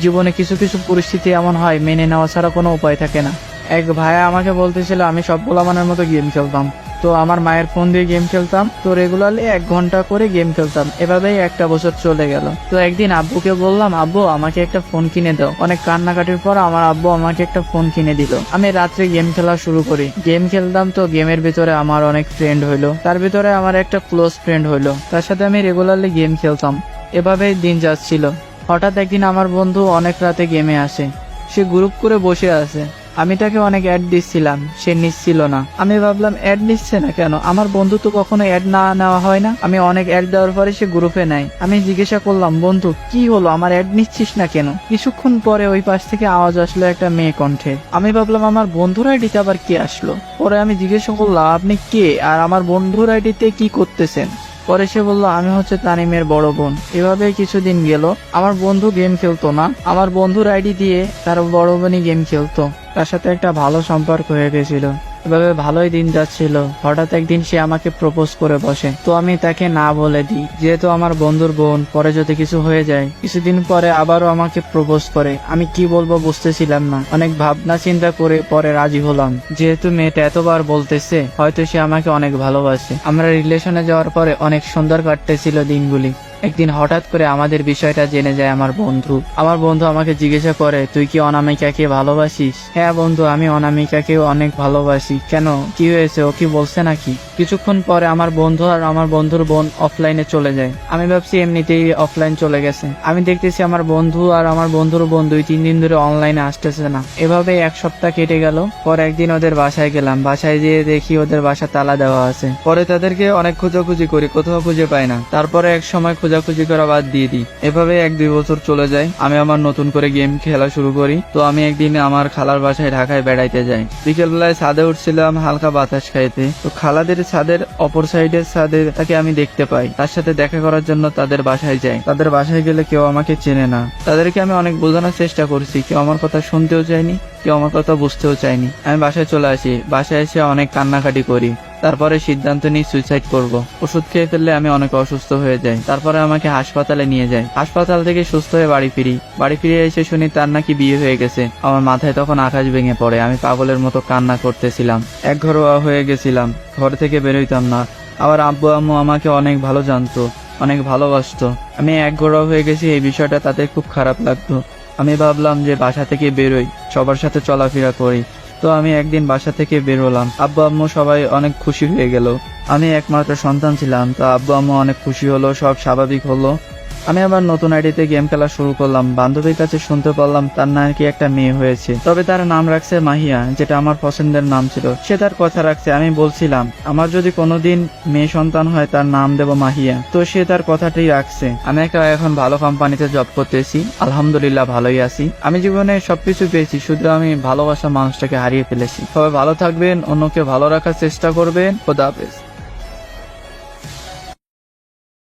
জীবনে কিছু কিছু পরিস্থিতি এমন হয়, মেনে নেওয়া ছাড়া কোনো উপায় থাকে না। এক ভাইয়া আমাকে বলতেছিল, আমি সব গোলামানের মতো গেম খেলতাম। তো আমার মায়ের ফোন দিয়ে গেম খেলতাম। তো রেগুলারলি এক ঘণ্টা করে গেম খেলতাম। এভাবেই একটা বছর চলে গেল। তো একদিন আব্বুকে বললাম, আব্বু, আমাকে একটা ফোন কিনে দাও। অনেক কান্নাকাটির পর আমার আব্বু আমাকে একটা ফোন কিনে দিল। আমি রাত্রে গেম খেলা শুরু করি। গেম খেলতাম তো গেমের ভিতরে আমার অনেক ফ্রেন্ড হইল। তার ভিতরে আমার একটা ক্লোজ ফ্রেন্ড হইল। তার সাথে আমি রেগুলারলি গেম খেলতাম। এভাবেই দিন যাচ্ছিল। হঠাৎ একদিন আমার বন্ধু অনেক রাতে গেমে আসে। সে গ্রুপ করে বসে আছে। আমি তাকে অনেক অ্যাড দিচ্ছিলাম। সে নিচ্ছিল না। আমি ভাবলাম অ্যাড নিচ্ছে না কেন? আমার বন্ধু তো কখনো অ্যাড না নেওয়া হয় না। আমি অনেক অ্যাড দেওয়ার পরে সে গ্রুপে নাই আমি জিজ্ঞাসা করলাম, বন্ধু, কি হলো? আমার অ্যাড নিচ্ছিস না কেন? কিছুক্ষণ পরে ওই পাশ থেকে আওয়াজ আসলো একটা মেয়ে কণ্ঠে। আমি ভাবলাম, আমার বন্ধুর আইডিতে আবার কে আসলো? পরে আমি জিজ্ঞাসা করলাম, আপনি কে? আর আমার বন্ধুর আইডিতে কি করতেছেন? পরে সে বলল, আমি হচ্ছে তানিমের বড় বোন। এভাবে কিছুদিন গেল। আমার বন্ধু গেম খেলতো না। আমার বন্ধুর আইডি দিয়ে তার বড় বোনই গেম খেলতো। তার সাথে একটা ভালো সম্পর্ক হয়ে গেছিল। এভাবে ভালোই দিন যাচ্ছিল। হঠাৎ একদিন সে আমাকে প্রপোজ করে বসে। তো আমি তাকে না বলে দিই, যেহেতু আমার বন্ধুর বোন, পরে যদি কিছু হয়ে যায়, কিছুদিন পরে আবারও আমাকে প্রপোজ করে। আমি কি বলব বুঝতেছিলাম না। অনেক ভাবনা চিন্তা করে পরে রাজি হলাম। যেহেতু মেয়েটা এতবার বলতেছে, হয়তো সে আমাকে অনেক ভালোবাসে। আমরা রিলেশনে যাওয়ার পরে অনেক সুন্দর কাটতেছিল দিনগুলি। একদিন হঠাৎ করে আমাদের বিষয়টা জেনে যায় আমার বন্ধু। আমার বন্ধু আমাকে জিজ্ঞাসা করে, তুই কি অনামিকাকে ভালোবাসিস? হ্যাঁ বন্ধু, আমি অনামিকাকেও অনেক ভালোবাসি। কেন? কি হয়েছে? ও কি বলছে নাকি? কিছুক্ষণ পরে আমার বন্ধু আর আমার বন্ধুর বোন অফলাইনে চলে যায়। আমি ভাবছি এমনিতেই অফলাইন চলে গেছে। আমি দেখতেছি আমার বন্ধু আর আমার বন্ধুর বোন দুই তিন দিন ধরে অনলাইনে আসতেছে না। এভাবে এক সপ্তাহ কেটে গেল। পর একদিন ওদের বাসায় গেলাম। বাসায় যেয়ে দেখি ওদের বাসা তালা দেওয়া আছে। পরে তাদেরকে অনেক খোঁজাখুঁজি করি, কোথাও খুঁজে পাই না। তারপরে এক সময় খোঁজাখুঁজি করা বাদ দিয়ে দিই। এভাবে এক দুই বছর চলে যায়, আমি আমার নতুন করে গেম খেলা শুরু করি। তো আমি একদিন আমার খালার বাসায় ঢাকায় বেড়াইতে যাই। বিকেল বেলায় ছাদে উঠছিলাম হালকা বাতাস খাইতে। তো খালাদের ছাদের অপর সাইডের ছাদে তাকে আমি দেখতে পাই। তার সাথে দেখা করার জন্য তাদের বাসায় যাই। তাদের বাসায় গেলে কেউ আমাকে চেনে না। তাদেরকে আমি অনেক বোঝানোর চেষ্টা করছি। কেউ আমার কথা শুনতেও চায়নি, কেউ আমার কথা বুঝতেও চায়নি। আমি বাসায় চলে আসি। বাসায় এসে অনেক কান্নাকাটি করি। তারপরে সিদ্ধান্ত নিই সুইসাইড করব। ওষুধ খেয়ে ফেললে আমি অনেক অসুস্থ হয়ে যাই। তারপরে আমাকে হাসপাতালে নিয়ে যায়। হাসপাতাল থেকে সুস্থ হয়ে বাড়ি ফিরি। বাড়ি ফিরে এসে শুনি তার নাকি বিয়ে হয়ে গেছে। আমার মাথায় তখন আকাশ ভেঙে পড়ে। আমি পাগলের মতো কান্না করতেছিলাম। এক ঘরোয়া হয়ে গেছিলাম। ঘর থেকে বেরোইতাম না। আবার আব্বু আম্মু আমাকে অনেক ভালো জানতো, অনেক ভালোবাসতো। আমি এক ঘোড়া হয়ে গেছি, এই বিষয়টা তাদের খুব খারাপ লাগতো। আমি ভাবলাম যে বাসা থেকে বেরোই, সবার সাথে চলাফেরা করি। তো আমি একদিন বাসা থেকে বেরোলাম আব্বু আম্মু সবাই অনেক খুশি হয়ে গেল। আমি একমাত্র সন্তান ছিলাম, তো আব্বু আম্মু অনেক খুশি হলো, সব স্বাভাবিক হলো। আমি আবার নতুন আইডিতে গেম খেলা শুরু করলাম। বান্ধবীর কাছে শুনতে পারলাম তার নাকি একটা মেয়ে হয়েছে। তবে তার নাম রাখছে মাহিয়া, যেটা আমার পছন্দের নাম ছিল। সে তার কথা রাখছে, আমি বলছিলাম, আমার যদি কোনোদিন মেয়ে সন্তান হয়, তার নাম দেব মাহিয়া। তো সে তার কথাটাই রাখছে, আমি একটা এখন ভালো কোম্পানিতে জব করতেছি, আলহামদুলিল্লাহ ভালোই আছি। আমি জীবনে সবকিছু পেয়েছি, শুধু আমি ভালোবাসা মানুষটাকে হারিয়ে ফেলেছি। সবাই ভালো থাকবেন, অন্যকে ভালো রাখার চেষ্টা করবেন। খোদা হাফেজ।